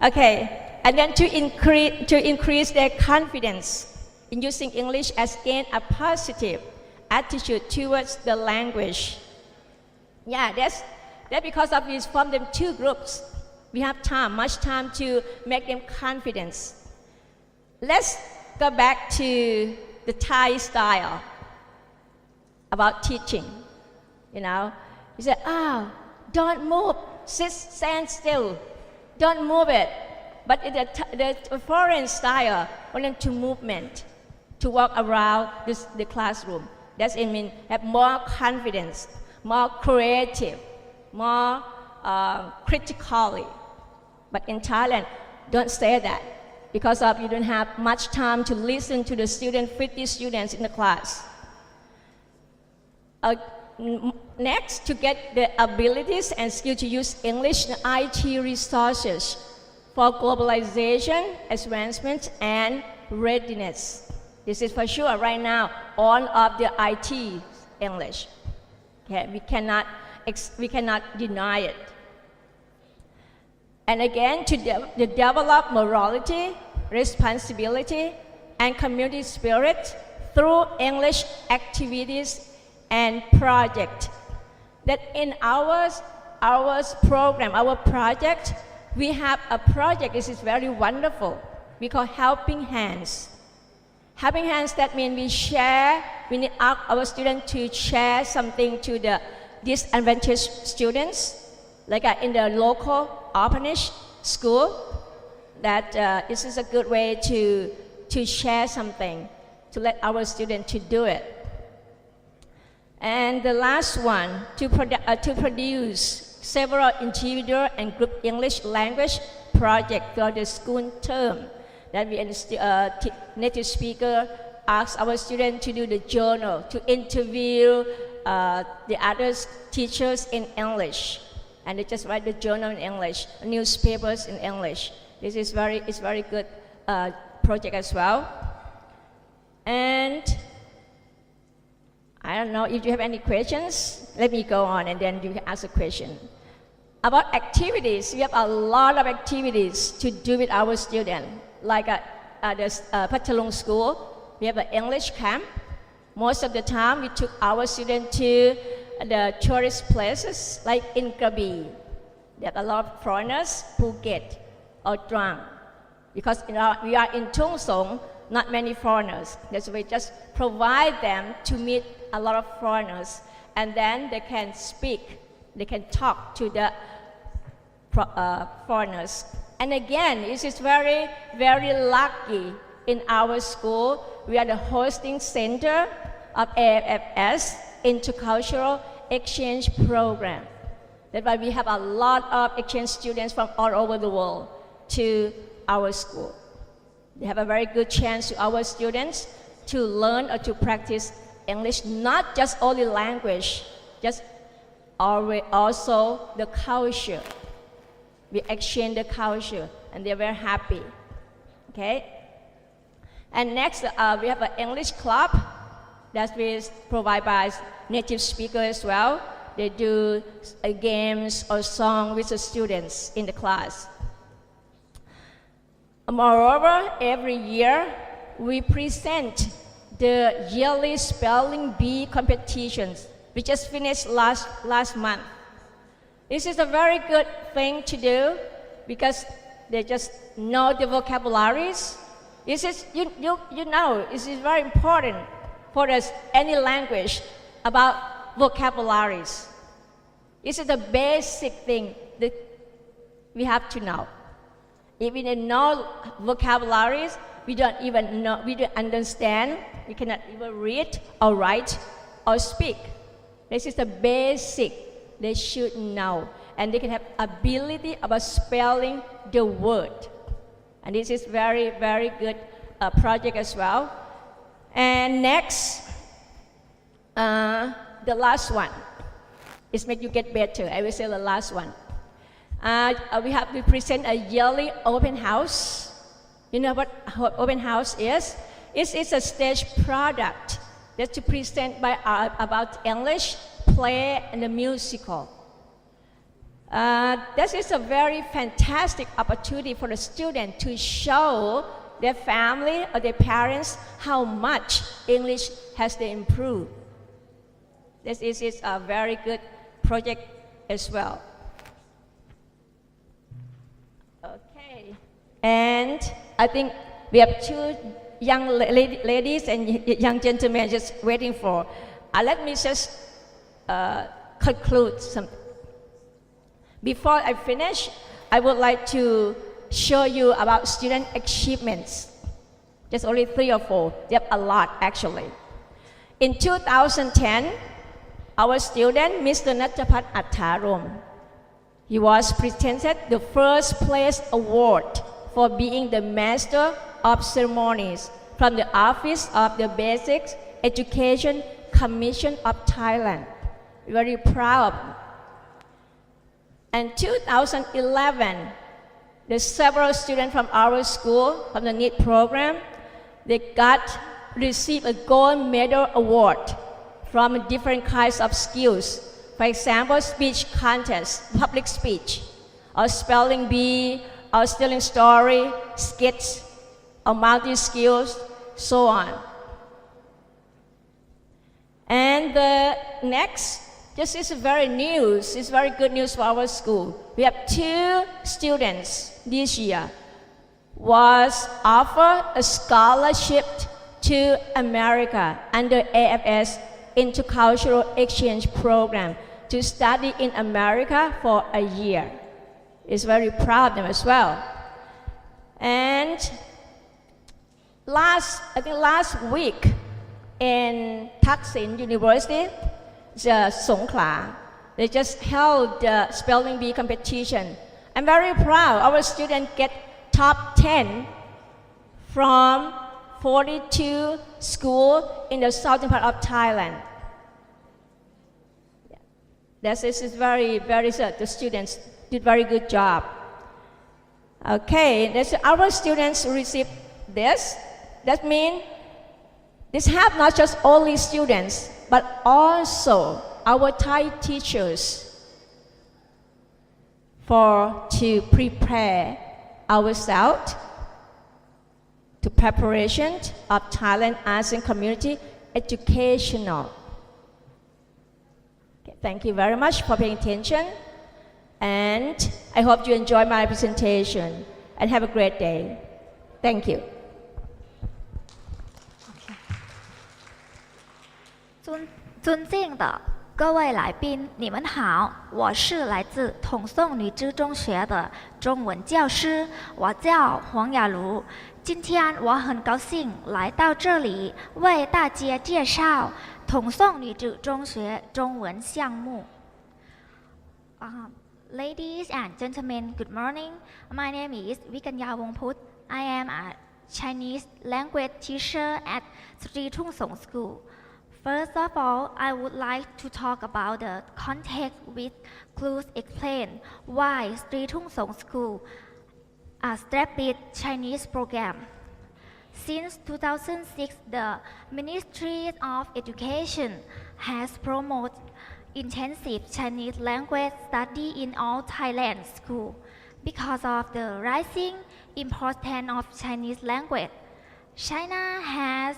Okay, and then to increase, to increase their confidence in using English as gain a positive attitude towards the language. Yeah, that's that because of this form them two groups. We have time, much time to make them confidence. Let's go back to the Thai style about teaching. You know, he said, "Ah, don't move, sit, stand still, don't move it." But in the, the foreign style, want to movement, to walk around this, the classroom. That's it mean have more confidence, more creative, more uh, critically. But in Thailand, don't say that because of you don't have much time to listen to the student, 50 students in the class. Uh, next, to get the abilities and skill to use English and IT resources for globalization, advancement, and readiness. This is for sure right now, all of the IT English. Okay, we cannot, we cannot deny it. And again, to, de- to develop morality, responsibility, and community spirit through English activities and project. That in our, our program, our project, we have a project, this is very wonderful. We call Helping Hands. Helping Hands, that means we share, we need our, our students to share something to the disadvantaged students, like uh, in the local orphanage school, that uh, this is a good way to, to share something, to let our students to do it. And the last one, to, produ- uh, to produce several individual and group English language projects for the school term. That we, uh, native speaker ask our students to do the journal, to interview uh, the other teachers in English. And they just write the journal in English, newspapers in English. This is very, it's very good uh, project as well. And I don't know if you have any questions. Let me go on and then you can ask a question. About activities, we have a lot of activities to do with our students. Like at, at the uh, Patalung School, we have an English camp. Most of the time, we took our students to the tourist places, like in Krabi. There are a lot of foreigners, Phuket or Trang. Because our, we are in Tung Song, not many foreigners. That's why we just provide them to meet a lot of foreigners, and then they can speak, they can talk to the uh, foreigners. And again, this is very, very lucky in our school. We are the hosting center of AFS Intercultural Exchange Program. That's why we have a lot of exchange students from all over the world to our school. They have a very good chance to our students to learn or to practice English, not just only language, just also the culture. We exchange the culture, and they're very happy. Okay. And next, uh, we have an English club that is provided by native speakers as well. They do uh, games or song with the students in the class. Moreover, every year we present the yearly spelling bee competitions. We just finished last, last month. This is a very good thing to do because they just know the vocabularies. This is, you, you, you know, this is very important for us, any language about vocabularies. This is the basic thing that we have to know. If we know vocabularies, we don't even know, we don't understand, we cannot even read or write or speak. This is the basic they should know. And they can have ability about spelling the word. And this is very, very good uh, project as well. And next, uh, the last one is make you get better. I will say the last one. Uh, we have we present a yearly open house. You know what open house is? It's, it's a stage product that's to present by uh, about English, play, and the musical. Uh, this is a very fantastic opportunity for the student to show their family or their parents how much English has they improved. This is, is a very good project as well. Okay, and I think we have two young la- ladies and young gentlemen just waiting for. Uh, let me just uh, conclude something. Before I finish, I would like to show you about student achievements. Just only three or four. They have a lot actually. In 2010, our student, Mr. Natapat Attarom, he was presented the first place award for being the master of ceremonies from the Office of the Basic Education Commission of Thailand. Very proud and 2011, the several students from our school, from the NEET program, they got received a gold medal award from different kinds of skills. For example, speech contest, public speech, or spelling bee, or telling story, skits, or multi skills, so on. And the next, this is very news. It's very good news for our school. We have two students this year was offered a scholarship to America under AFS Intercultural Exchange Program to study in America for a year. It's very proud of them as well. And last, I think last week in Thaksin University, the Songkhla, they just held the spelling bee competition. I'm very proud. Our students get top 10 from 42 schools in the southern part of Thailand. This is is very, very, uh, the students did very good job. Okay, this, our students receive this. That means this help not just only students, but also our Thai teachers for to prepare ourselves to preparation of Thailand ASEAN community educational. Okay, thank you very much for paying attention, and I hope you enjoy my presentation and have a great day. Thank you. 尊尊敬的各位来宾，你们好，我是来自统颂女子中学的中文教师，我叫黄雅茹。今天我很高兴来到这里，为大家介绍统颂女子中学中文项目。Uh, ladies and gentlemen, good morning. My name is Vikanya Wongput. I am a Chinese language teacher at Sri Thung Song School. First of all, I would like to talk about the context with clues explain why Sri Thung Song School established Chinese program. Since 2006, the Ministry of Education has promoted intensive Chinese language study in all Thailand schools because of the rising importance of Chinese language. China has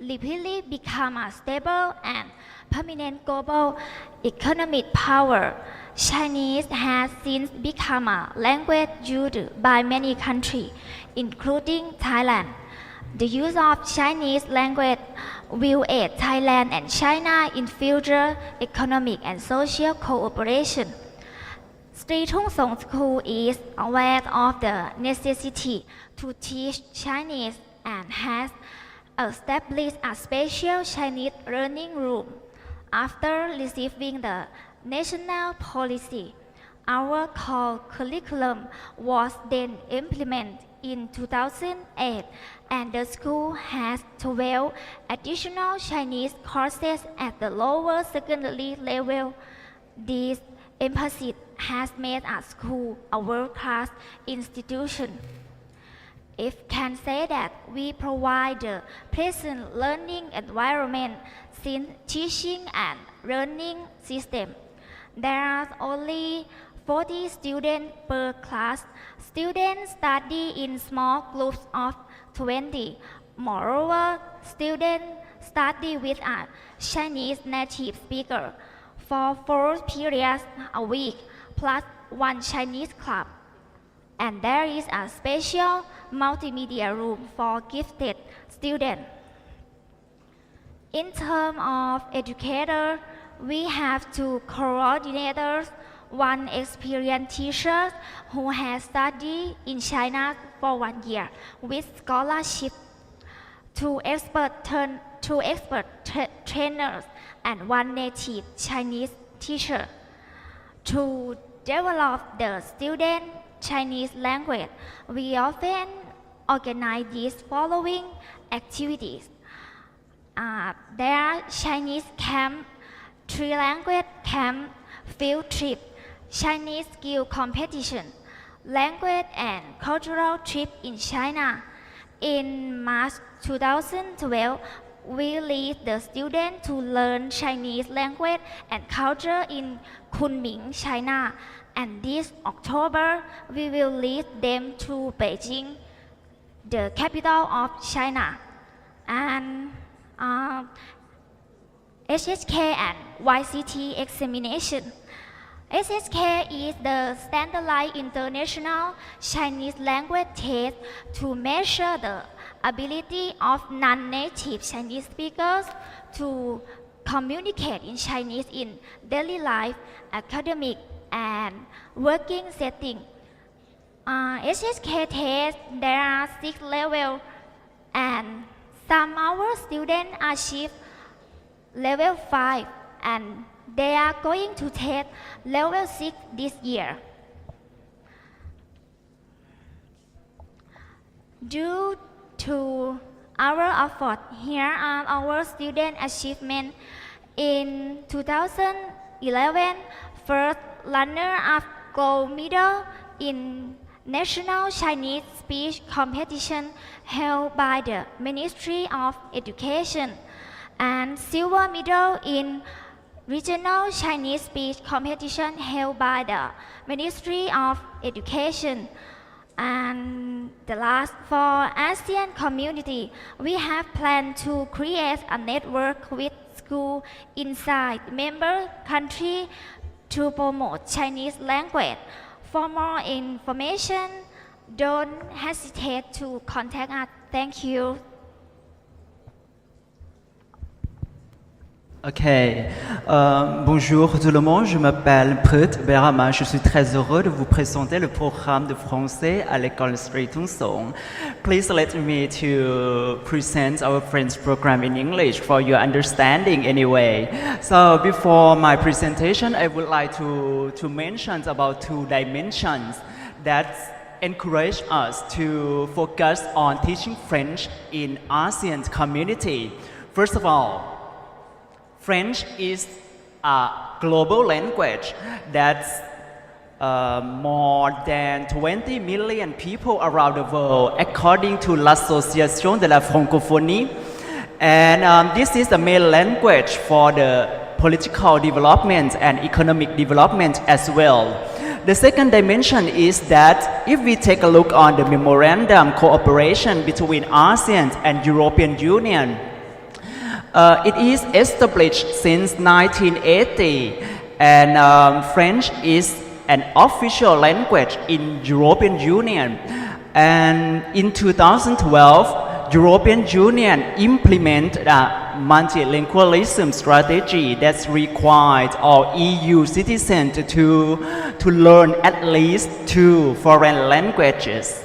rapidly become a stable and permanent global economic power. Chinese has since become a language used by many countries, including Thailand. The use of Chinese language will aid Thailand and China in future economic and social cooperation. Sri Thung Song School is aware of the necessity to teach Chinese and has established a special Chinese learning room. After receiving the national policy, our core curriculum was then implemented in 2008 and the school has 12 additional Chinese courses at the lower secondary level. This emphasis has made our school a world-class institution. If can say that we provide the pleasant learning environment since teaching and learning system. There are only 40 students per class. Students study in small groups of 20. Moreover, students study with a Chinese native speaker for four periods a week, plus one Chinese club. And there is a special multimedia room for gifted students. In terms of educator, we have two coordinators, one experienced teacher who has studied in China for one year with scholarship, two expert, turn, two expert tra- trainers, and one native Chinese teacher. To develop the student Chinese language, we often organize these following activities. Uh, there are Chinese camp, three language camp, field trip, Chinese skill competition, language and cultural trip in China. In March 2012, we lead the students to learn Chinese language and culture in Kunming, China. And this October, we will lead them to Beijing, the capital of China. And uh, HSK and YCT examination. SSK is the standardized international Chinese language test to measure the ability of non-native Chinese speakers to communicate in Chinese in daily life, academic, and working setting. Uh, SSK test there are six levels, and some our students achieve level 5 and they are going to take level 6 this year. Due to our effort, here are our student achievements. In 2011, first runner-up gold medal in National Chinese Speech Competition held by the Ministry of Education and silver medal in regional Chinese speech competition held by the Ministry of Education. And the last for ASEAN community, we have planned to create a network with school inside member country to promote Chinese language. For more information, don't hesitate to contact us. Thank you. Ok. Euh, bonjour tout le monde, je m'appelle Put Berama. Je suis très heureux de vous présenter le programme de français à l'école Straighton Song. Please let me to present our French program in English for your understanding anyway. So before my presentation, I would like to, to mention about two dimensions that encourage us to focus on teaching French in ASEAN community. First of all, French is a global language that's uh, more than 20 million people around the world, according to l'Association de la Francophonie. And um, this is the main language for the political development and economic development as well. The second dimension is that if we take a look on the memorandum cooperation between ASEAN and European Union, uh, it is established since 1980, and um, French is an official language in European Union. And in 2012, European Union implemented a multilingualism strategy that's required all EU citizens to, to learn at least two foreign languages.